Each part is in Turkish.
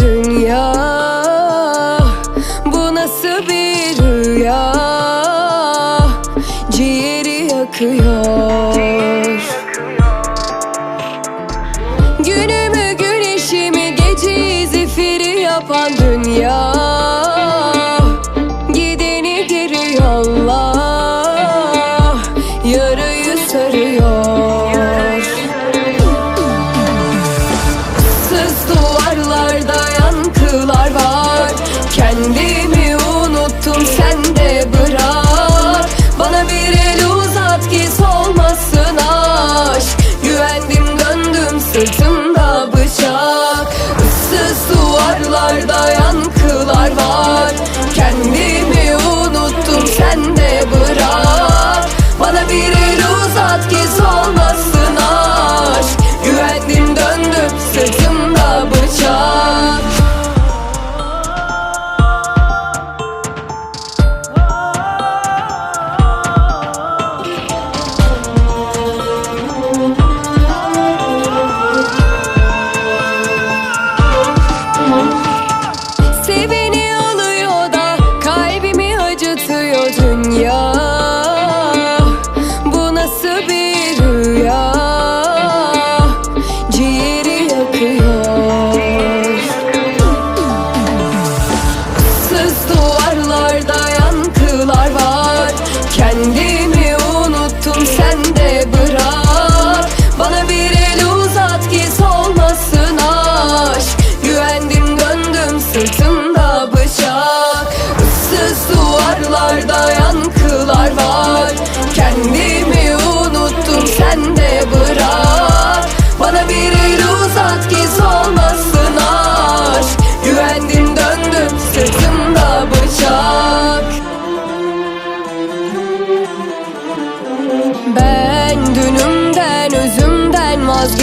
dünya Bu nasıl bir rüya? Ciğeri yakıyor. Günümü güneşimi geceyi zifiri yapan dünya.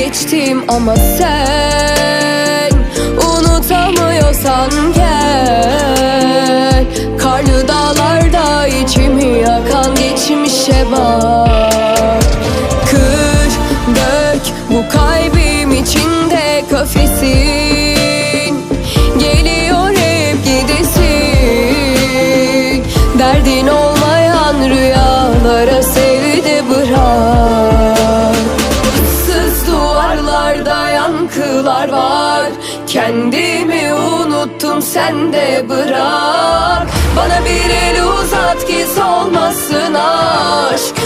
geçtim ama sen Unutamıyorsan gel. Karlı dağlarda içimi yakan geçmişe bak. Kır, dök bu kalbim içinde kafesin. Geliyor hep gidesin. Derdin olmayan rüyalara sev duygular var. Kendimi unuttum sen de bırak. Bana bir el uzat ki solmasın aşk.